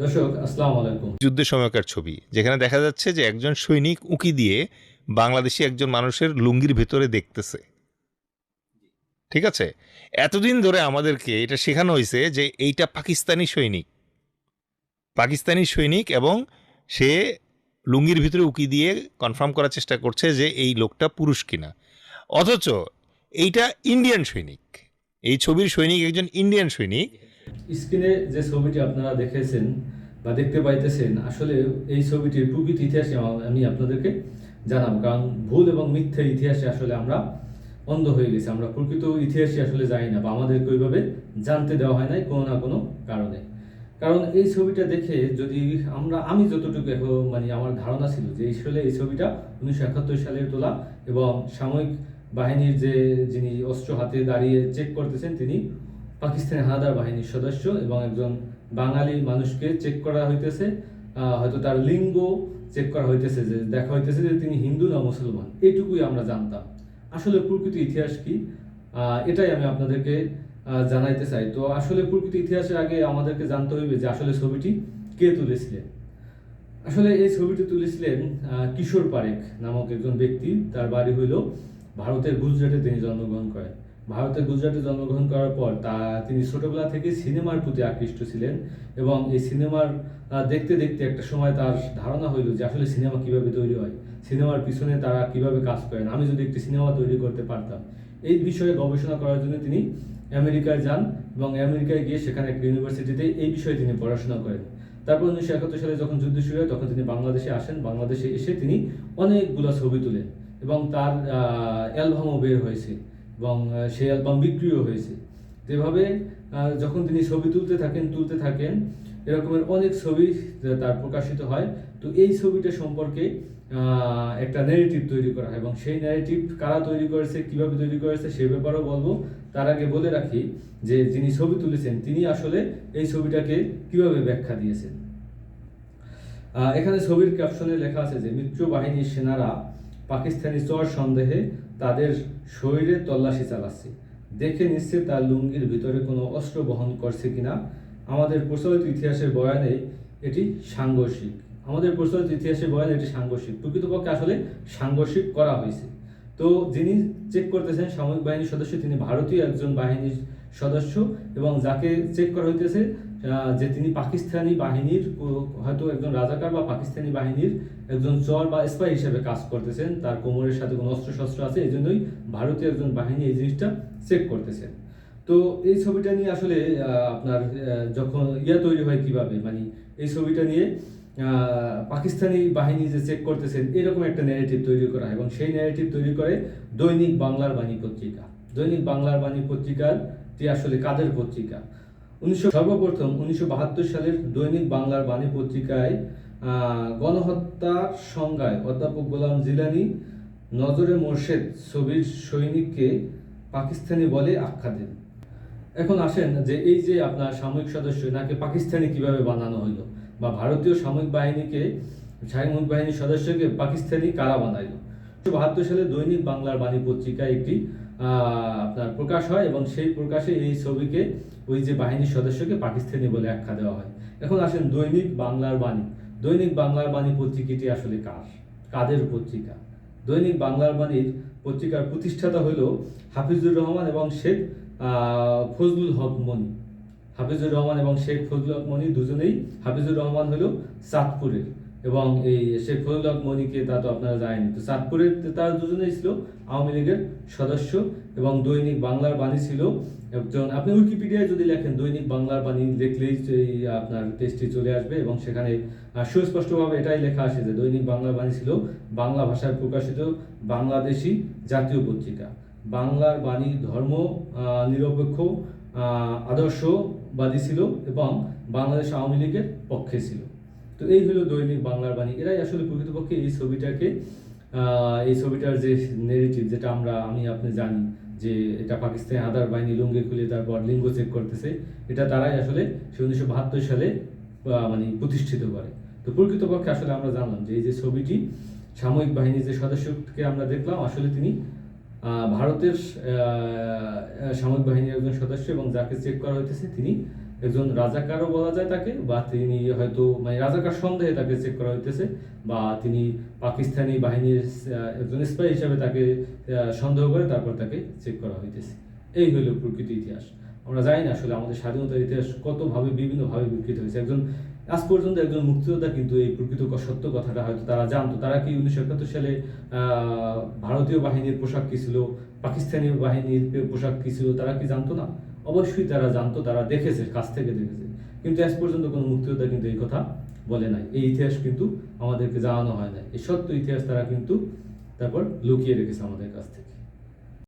দর্শক, আসসালামু আলাইকুম। যুদ্ধের সময়কার ছবি, যেখানে দেখা যাচ্ছে যে একজন সৈনিক উকি দিয়ে বাংলাদেশি একজন মানুষের লুঙ্গির ভেতরে দেখতেছে। ঠিক আছে? এতদিন ধরে আমাদেরকে এটা শেখানো হয়েছে যে এইটা পাকিস্তানি সৈনিক। পাকিস্তানি সৈনিক এবং সে লুঙ্গির ভিতরে উকি দিয়ে কনফার্ম করার চেষ্টা করছে যে এই লোকটা পুরুষ কিনা। অথচ এইটা ইন্ডিয়ান সৈনিক। এই ছবির সৈনিক একজন ইন্ডিয়ান সৈনিক। স্ক্রিনে যে ছবিটি আপনারা দেখেছেন বা দেখতে পাইতেছেন, আসলে এই ছবিটির প্রকৃত ইতিহাসে আমি আপনাদেরকে জানাব। কারণ ভুল এবং মিথ্যা ইতিহাসে আসলে আমরা অন্ধ হয়ে গেছি। আমরা প্রকৃত ইতিহাসে আসলে জানি না বা আমাদেরকে ওইভাবে জানতে দেওয়া হয় নাই কোনো না কোনো কারণে। কারণ এই ছবিটা দেখে যদি আমরা, আমি যতটুকু এখন মানে আমার ধারণা ছিল যে আসলে এই ছবিটা উনিশশো একাত্তর সালের তোলা এবং সাময়িক বাহিনীর যে যিনি অস্ত্র হাতে দাঁড়িয়ে চেক করতেছেন, তিনি পাকিস্তানি হানাদার বাহিনীর সদস্য এবং একজন বাঙালি মানুষকে চেক করা হইতেছে। হয়তো তার লিঙ্গ চেক করা হইতেছে যে, দেখা হইতেছে যে তিনি হিন্দু না মুসলমান। এইটুকুই আমরা জানতাম। আসলে প্রকৃত ইতিহাস কি? এটাই আমি আপনাদেরকে জানাইতে চাই। তো আসলে প্রকৃত ইতিহাসের আগে আমাদেরকে জানতে হইবে যে আসলে ছবিটি কে তুলেছিলেন। আসলে এই ছবিটি তুলেছিলেন কিশোর পারেখ নামক একজন ব্যক্তি। তার বাড়ি হইল ভারতের গুজরাটে তিনি জন্মগ্রহণ করেন। ভারতের গুজরাটে জন্মগ্রহণ করার পর তা তিনি ছোটবেলা থেকে সিনেমার প্রতি আকৃষ্ট ছিলেন এবং এই সিনেমার দেখতে দেখতে একটা সময় তার ধারণা হইল যে আসলে সিনেমা কীভাবে তৈরি হয়, সিনেমার পিছনে তারা কীভাবে কাজ করেন, আমি যদি একটি সিনেমা তৈরি করতে পারতাম। এই বিষয়ে গবেষণা করার জন্য তিনি আমেরিকায় যান এবং আমেরিকায় গিয়ে সেখানে একটা ইউনিভার্সিটিতে এই বিষয়ে তিনি পড়াশোনা করেন। তারপর উনিশশো একাত্তর সালে যখন যুদ্ধ শুরু হয়, তখন তিনি বাংলাদেশে আসেন। বাংলাদেশে এসে তিনি অনেকগুলো ছবি তোলেন এবং তার অ্যালবামও বের হয়েছে। এবং সেই অ্যালবাম বিক্রিও হয়েছে। তো এভাবে যখন তিনি ছবি তুলতে থাকেন তুলতে থাকেন, এরকমের অনেক ছবি তার প্রকাশিত হয়। তো এই ছবিটা সম্পর্কে একটা ন্যারেটিভ তৈরি করা হয় এবং সেই ন্যারেটিভ কারা তৈরি করেছে, কীভাবে তৈরি করেছে, সে ব্যাপারেও বলব। তার আগে বলে রাখি যে, যিনি ছবি তুলেছেন, তিনি আসলে এই ছবিটাকে কীভাবে ব্যাখ্যা দিয়েছেন। এখানে ছবির ক্যাপশনে লেখা আছে যে মিত্র বাহিনীর সেনারা পাকিস্তানি চর সন্দেহে তাদের শরীরে তল্লাশি চালাচ্ছে। দেখে নিচ্ছে তার লুঙ্গির ভিতরে কোনো অস্ত্র বহন করছে কিনা। আমাদের প্রচলিত ইতিহাসের বয়ানে এটি সাংঘর্ষিক। আমাদের প্রচলিত ইতিহাসের বয়ানে এটি সাংঘর্ষিক। প্রকৃতপক্ষে আসলে সাংঘর্ষিক করা হয়েছে। তো যিনি চেক করতেছেন সামরিক বাহিনীর সদস্য, তিনি ভারতীয় একজন বাহিনীর সদস্য এবং যাকে চেক করা হইতেছে যে তিনি পাকিস্তানি বাহিনীর হয়তো একজন রাজাকার বা পাকিস্তানি বাহিনীর একজন চর বা স্পাই হিসেবে কাজ করতেছেন, তার কোমরের সাথে কোনো অস্ত্র শস্ত্র আছে এই জন্যই ভারতীয় একজন বাহিনী এই জিনিসটা চেক করতেছেন তো এই ছবিটা নিয়ে আসলে আপনার যখন ইয়া তৈরি হয় কীভাবে মানে এই ছবিটা নিয়ে পাকিস্তানি বাহিনী যে চেক করতেছেন, এরকম একটা ন্যারেটিভ তৈরি করা। এবং সেই ন্যারেটিভ তৈরি করে দৈনিক বাংলার বাণী পত্রিকা। দৈনিক বাংলার বাণী পত্রিকাটি আসলে কাদের পত্রিকা? উনিশশো সর্বপ্রথম উনিশশো বাহাত্তর সালের দৈনিক বাংলার বাণী পত্রিকায় গণহত্যার সংজ্ঞায় অধ্যাপক গোলাম জিলানি নজরে মোর্শেদ ছবির সৈনিককে পাকিস্তানি বলে আখ্যা দেন। এখন আসেন যে এই যে আপনার সাময়িক সদস্য নাকি পাকিস্তানি কীভাবে বানানো হইল? বা ভারতীয় সামরিক বাহিনীকে, সামরিক বাহিনীর সদস্যকে পাকিস্তানি কারা বানাইল? উনিশশো বাহাত্তর সালে দৈনিক বাংলার বাণী পত্রিকায় একটি আপনার প্রকাশ হয় এবং সেই প্রকাশে এই ছবিকে ওই যে বাহিনীর সদস্যকে পাকিস্তানি বলে আখ্যা দেওয়া হয়। এখন আসেন দৈনিক বাংলার বাণী। দৈনিক বাংলার বাণী পত্রিকাটি আসলে কার? কাদের পত্রিকা? দৈনিক বাংলার বাণীর পত্রিকার প্রতিষ্ঠাতা হইল হাফিজুর রহমান এবং শেখ ফজলুল হক মনি। হাফিজুর রহমান এবং শেখ ফজলুল মনি দুজনেই হাফিজুর রহমান হলো চাঁদপুরের এবং এই শেখ ফজলুল মনিকে তা তো আপনারা জানেন তো চাঁদপুরের তারা দুজনেই ছিল আওয়ামী লীগের সদস্য এবং দৈনিক বাংলার বাণী ছিল। একজন, আপনি উইকিপিডিয়ায় যদি লেখেন দৈনিক বাংলার বাণী লিখলেই এই আপনার টেস্টটি চলে আসবে এবং সেখানে সুস্পষ্টভাবে এটাই লেখা আসে যে দৈনিক বাংলার বাণী ছিল বাংলা ভাষায় প্রকাশিত বাংলাদেশি জাতীয় পত্রিকা। বাংলার বাণী, ধর্ম নিরপেক্ষ আদর্শবাদী ছিল এবং বাংলাদেশ আওয়ামী লীগের পক্ষে ছিল। তো এই হলো দৈনিক বাংলার বাণী। এরাই আসলে প্রকৃতপক্ষে এই ছবিটাকে এই ছবিটার যে নেগেটিভ যেটা আমরা, আমি আপনি জানি যে এটা পাকিস্তানি আদার বাহিনী লুঙ্গি খুলে তারপর লিঙ্গ চেক করতেছে, এটা তারাই আসলে উনিশশো বাহাত্তর সালে মানে প্রতিষ্ঠিত করে। তো প্রকৃতপক্ষে আসলে আমরা জানলাম যে এই যে ছবিটি সামরিক বাহিনীর যে সদস্যকে আমরা দেখলাম, আসলে তিনি ভারতের সামরিক বাহিনীর একজন সদস্য এবং যাকে চেক করা হইতেছে তিনি একজন রাজাকারও বলা যায় তাকে বা তিনি হয়তো মানে রাজাকার সন্দেহে তাকে চেক করা হইতেছে বা তিনি পাকিস্তানি বাহিনীর একজন স্পাই হিসাবে তাকে সন্দেহ করে তারপর তাকে চেক করা হইতেছে। এই হলো প্রকৃত ইতিহাস। আমরা জানি না আসলে আমাদের স্বাধীনতার ইতিহাস কতভাবে, বিভিন্নভাবে বিকৃত হয়েছে। একজন আজ পর্যন্ত একজন মুক্তিযোদ্ধা কিন্তু এই প্রকৃত সত্য কথাটা হয়তো তারা জানতো। তারা কি উনিশশো একাত্তর সালে ভারতীয় বাহিনীর পোশাক কি ছিল পাকিস্তানি বাহিনীর পোশাক কি ছিল তারা কি জানতো না? অবশ্যই তারা জানতো, তারা দেখেছে, কাছ থেকে দেখেছে। কিন্তু আজ পর্যন্ত কোনো মুক্তিযোদ্ধা কিন্তু এই কথা বলে নাই। এই ইতিহাস কিন্তু আমাদেরকে জানানো হয় না এই সত্য ইতিহাস তারা কিন্তু তারপর লুকিয়ে রেখেছে আমাদের কাছ থেকে।